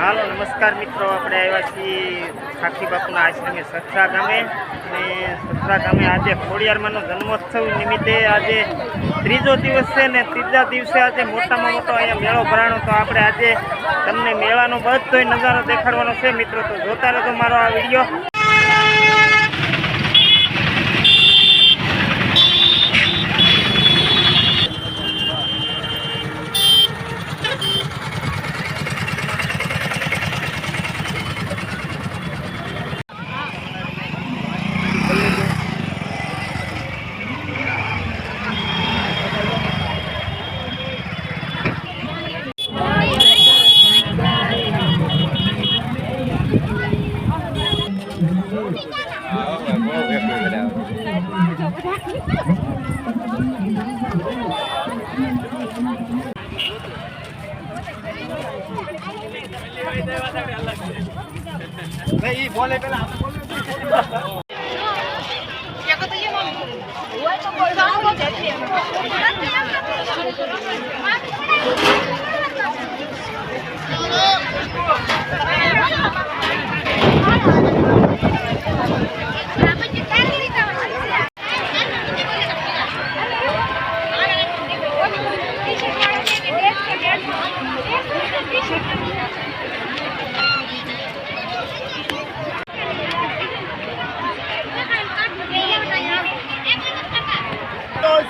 હાલો, નમસ્કાર મિત્રો. આપણે આવ્યા છીએ ખાખી બાપુના આશ્રમે સથરા ગામે. અને સથરા ગામે આજે ખોડિયારમાંનો જન્મોત્સવ નિમિત્તે આજે ત્રીજો દિવસ છે ને ત્રીજા દિવસે આજે મોટામાં મોટો અહીંયા મેળો ભરાણો. તો આપણે આજે તમને મેળાનો બધો નજારો દેખાડવાનો છે. મિત્રો, તો જોતા રહેજો મારો આ વીડિયો. วนเลยไปหลับ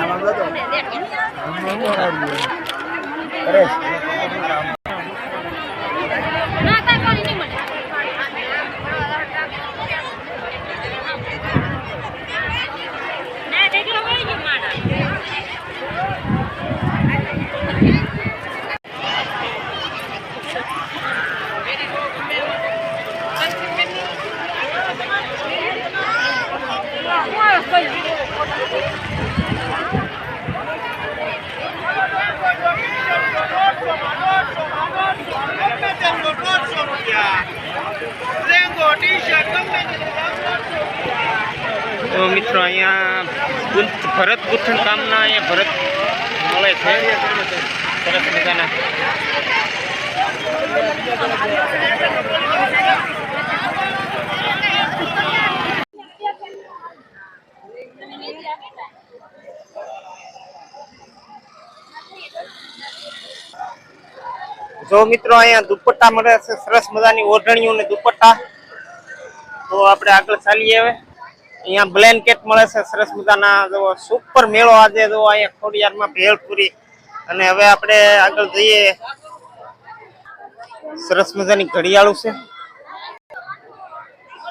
તો અહીંયા ભરત ગૂંથણ કામના અહીંયા ભરત મળે છે. સરસ મજાના. જો મિત્રો અહીંયા દુપટ્ટા મળે છે, સરસ મજાની ઓઢણીઓ ને દુપટ્ટા. તો આપણે આગળ ચાલીએ હવે. અહીંયા બ્લેન્કેટ મળે છે, સરસ મજાના જો સુપર મેળો આજે જો અહીંયા ખોડિયારમાં ભેળપુરી. અને હવે આપણે આગળ જઈએ. સરસ મજાની ઘડિયાળું છે.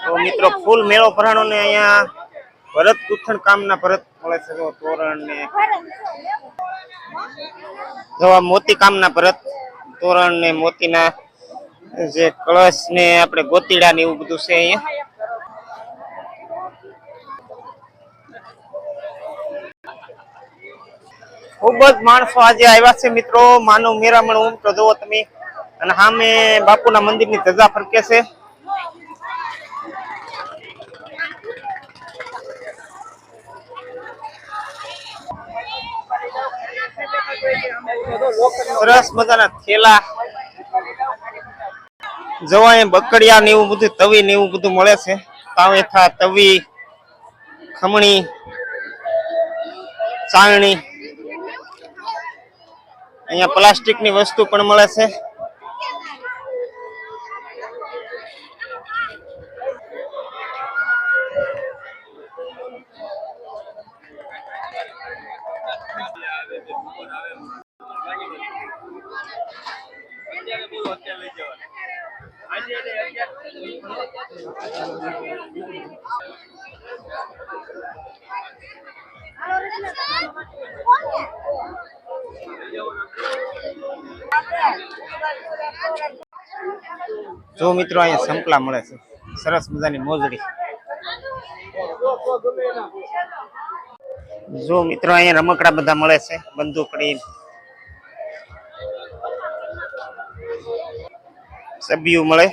તો મિત્રો, ફૂલ મેળો ભરાણો ને અહીંયા ભરત ગુથણ કામના ભરત મળે છે જો તોરણ ને જો મોતી કામના ભરત તોરણ ને મોતીના જે કળશ ને આપણે ગોતીડા ને એવું બધું છે અહીંયા. ખૂબ જ માણસો આજે આવ્યા છે મિત્રો. માનવ મેરામણ ઉમટો જોવો તમે. અને સામે બાપુના મંદિરની ધજા ફરકે છે. સરસ મજાના થેલા. જવાય બકડિયા ને એવું બધું, તવી ને એવું બધું મળે છે. તાવેથા તવી, ખમણી ચાળણી અહીંયા પ્લાસ્ટિકની વસ્તુ પણ મળે છે. આજે જો મિત્રો અહીંયા સંપલા મળે છે. સરસ મજાની મોજડી. જો મિત્રો અહીંયા રમકડા બધા મળે છે બંદૂકડી સભ્યું મળે.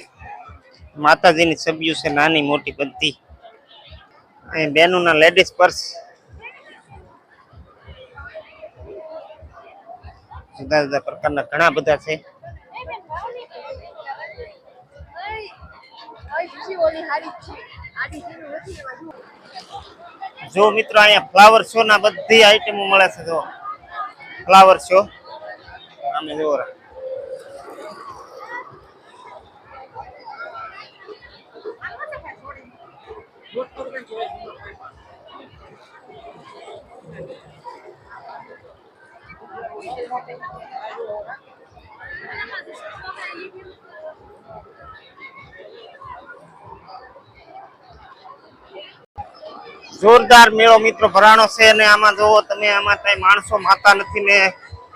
માતાજીની સભ્યું છે, નાની મોટી બધી. અહીં બેનોના લેડીઝ પર્સ જુદા જુદા પ્રકારના ઘણા બધા છે. જો મિત્રો, અહીંયા ફ્લાવર શો ના બધી આઈટમો મળે છે, જો. ફ્લાવર શો આમે જો જોરદાર મેળો મિત્રો ભરાણો છે અને આમાં જોવો તમે, આમાં કઈ માણસો માતા નથી ને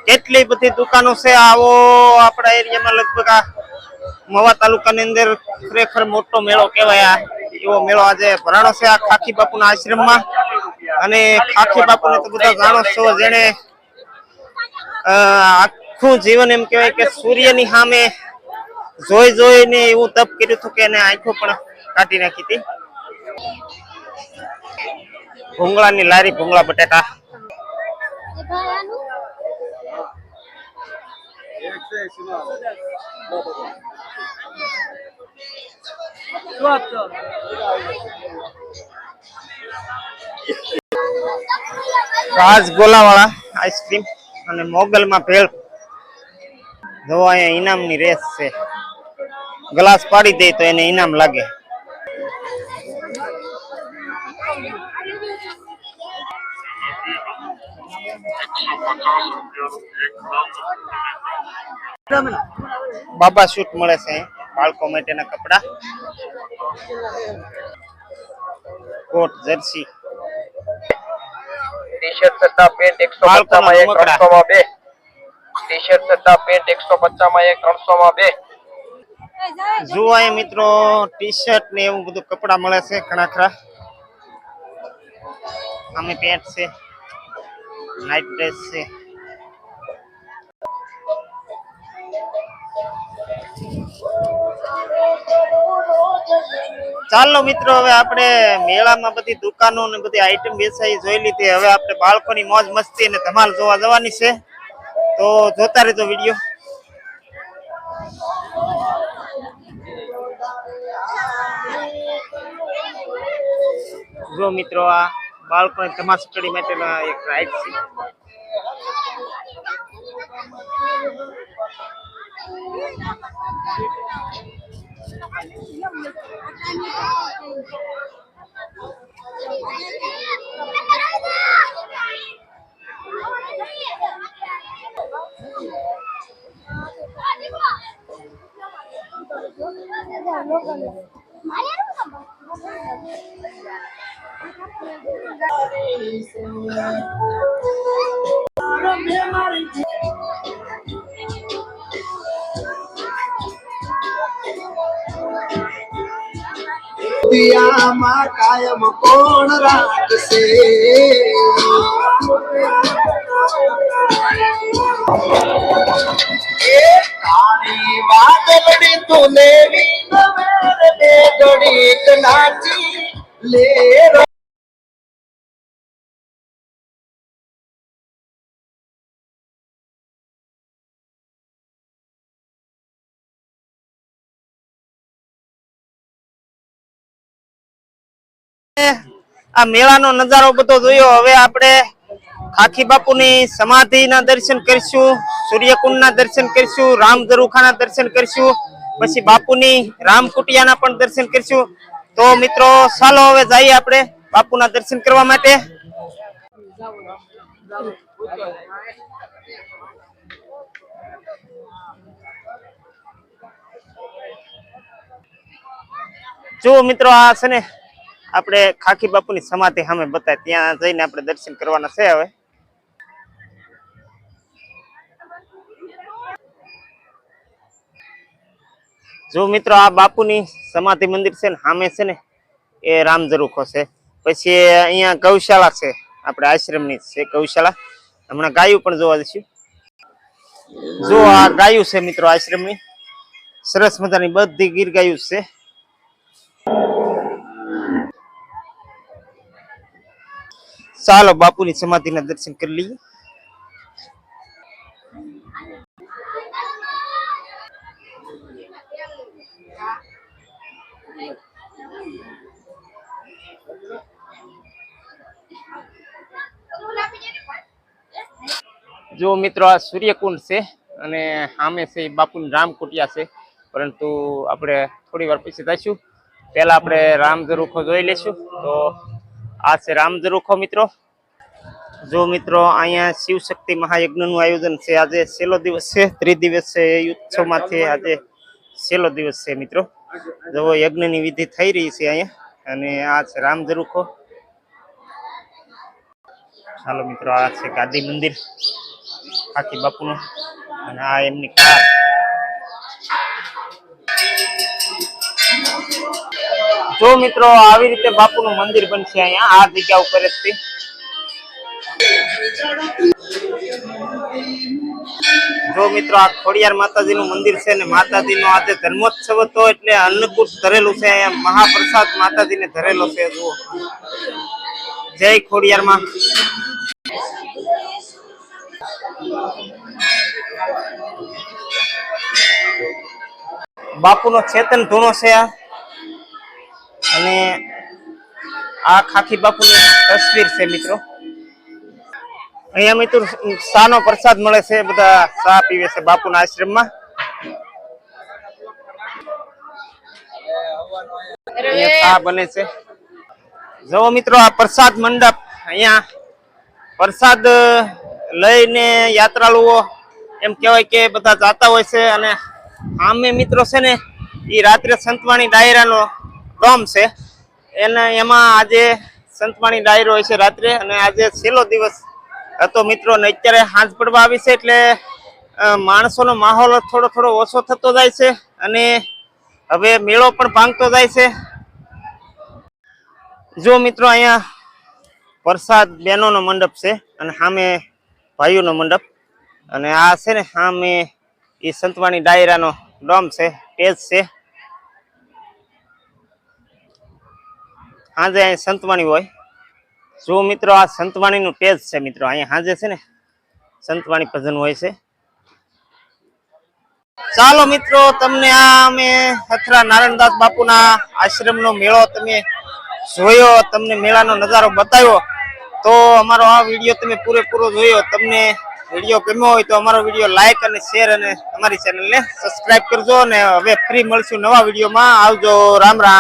કેટલી બધી દુકાનો છે આવો આપણા એરિયામાં લગભગ આ મવા તાલુકાની અંદર ખરેખર મોટો મેળો કહેવાય આ એવો મેળો આજે ભરાણો છે આ ખાખી બાપુના આશ્રમમાં. અને ખાખી બાપુને તો બધા જાણો છો, જેણે આખું જીવન એમ કહેવાય કે સૂર્યની સામે જોઈ જોઈને એવું તપ કર્યું હતું કે એને આંખો પણ કાઢી નાખી હતી. ભૂંગળાની લારી ભૂંગળા બટેટા રાજગોલા વાળા આઈસ્ક્રીમ અને મોગલમાં ભેળ જો અહીંયા ઇનામની રેસ છે ગ્લાસ પાડી દે તો એને ઇનામ લાગે બાબા શૂટ મળે છે. બાળકો માટેના કપડા. Coat jersey. ટી શર્ટ તથા પેન્ટ એકસો પચાસમાં એક. ત્રણસો માં બે. ટી શર્ટ તથા પેન્ટ એકસો પચાસમાં એક ત્રણસો માં બે. જુઓ અહીં મિત્રો ટી શર્ટ ને એવું બધું કપડા મળે છે ઘણા ખરા. આમે પેન્ટ છે. નાઇટ ડ્રેસ ચાલો મિત્રો, હવે આપણે મેળામાં બધી દુકાનો ને બધી આઈટમ વેચાઈ જોઈ લીધી. હવે આપણે બાળકોની મોજ મસ્તી અને ધમાલ જોવા જવાની છે. તો જોતા રહેજો વીડિયો. જો મિત્રો, આ બાળકોને તમાસકડી માટેના એક રાઈટ છે. દુનિયામાં કાયમ કોણ રાખશે એ કાળી નાચી લે આ મેળાનો નજારો બધો જોયો. હવે આપણે ખાખી બાપુની સમાધિના દર્શન કરીશું, સૂર્યકુંડના દર્શન કરીશું રામ ઝરૂખાના દર્શન કરીશું, પછી બાપુની રામ કુટિયાના પણ દર્શન કરીશું. તો મિત્રો, ચાલો હવે જઈએ આપણે બાપુના દર્શન કરવા માટે. જો મિત્રો, આ છે ને, આપણે ખાખી બાપુની સમાધિ સામે બતાય, ત્યાં જઈને આપણે દર્શન કરવાના છે હવે. જો મિત્રો આ બાપુની સમાધિ મંદિર છે ને, સામે છે ને, એ રામજરૂખો છે. પછી અહીંયા ગૌશાળા છે, આપણે આશ્રમની છે ગૌશાળા. હમણાં ગાયું પણ જોવા જઈશું. જો આ ગાયું છે મિત્રો આશ્રમની, સરસ મજાની બધી ગીર ગાયું છે. ચાલો બાપુની સમાધિના દર્શન કરી લઈએ. જો મિત્રો આ સૂર્યકુંડ છે અને સામે છે બાપુન રામકુટિયા છે, પરંતુ આપણે થોડી વાર પછી જઈશું. પહેલા આપણે રામઝરૂખો જોઈ લઈશું. તો આ છે રામઝરૂખો મિત્રો. જો મિત્રો અહીંયા શિવશક્તિ મહાયજ્ઞનું આયોજન છે. આજે છેલ્લો દિવસ છે ત્રિદિવસ છે ઉત્સવમાંથી આજે છેલ્લો દિવસ છે મિત્રો. જો યજ્ઞની વિધિ થઈ રહી છે અહીંયા. અને આ છે રામઝરૂખો ચાલો મિત્રો, આ છે ગાદી મંદિર. આખી બાપુનું અને આ એમની જો મિત્રો આવી રીતે બાપુનું મંદિર બનશે અહીંયા, આ જગ્યા ઉપર જ થી જો મિત્રો આ ખોડિયાર માતાજીનું મંદિર છે ને, માતાજીનો આજે જન્મોત્સવ હતો એટલે અન્નકૂટ ધરેલું છે અહીંયા. મહાપ્રસાદ માતાજીને ધરેલો છે, જુઓ. જય ખોડિયાર બાપુનો ચેતન ધૂણો છે અને આ ખાખી બાપુની તસવીર છે મિત્રો. અહીંયા મિત્રો સાનો પ્રસાદ મળે છે, બધા સા પીવે છે બાપુના આશ્રમમાં. અહીંયા બને છે. જુઓ મિત્રો, આ પ્રસાદ મંડપ અહીંયા પ્રસાદ લઈને યાત્રાળુઓ એમ કહેવાય કે બધા જાતા હોય છે અને આમે મિત્રો છે ને એ રાત્રે સંતવાણી ડાયરાનો ડોમ છે. એને એમાં આજે સંતવાણી ડાયરો હોય છે રાત્રે, અને આજે છેલ્લો દિવસ હતો મિત્રો, ને અત્યારે હાંજ પડવા આવી છે એટલે માણસોનો માહોલ થોડો થોડો ઓછો થતો જાય છે, અને હવે મેળો પણ ભાંગતો જાય છે. જો મિત્રો અહીંયા પ્રસાદ બહેનોનો મંડપ છે, અને સામે ભાઈઓનો મંડપ, અને આ છે ને સામે એ સંતવાણી ડાયરાનો ડોમ છે, પેજ છે. સાંજે અહીં સંતવાણી હોય. જો મિત્રો આ સંતવાણીનું પેજ છે મિત્રો, અહીંયા સાંજે છે ને સંતવાણી ભજન હોય છે. ચાલો મિત્રો, તમને આ અમે અથરા નારાયણદાસ બાપુના આશ્રમનો મેળો તમે જોયો, તમને મેળાનો નજારો બતાવ્યો, તો અમારો આ વીડિયો તમે પૂરેપૂરો જોયો, તમને વીડિયો ગમ્યો હોય તો અમારો વીડિયો લાઈક અને શેર અને અમારી ચેનલને સબસ્ક્રાઇબ કરજો અને હવે ફ્રી મળશું નવા વિડીયોમાં. આવજો, રામ રામ.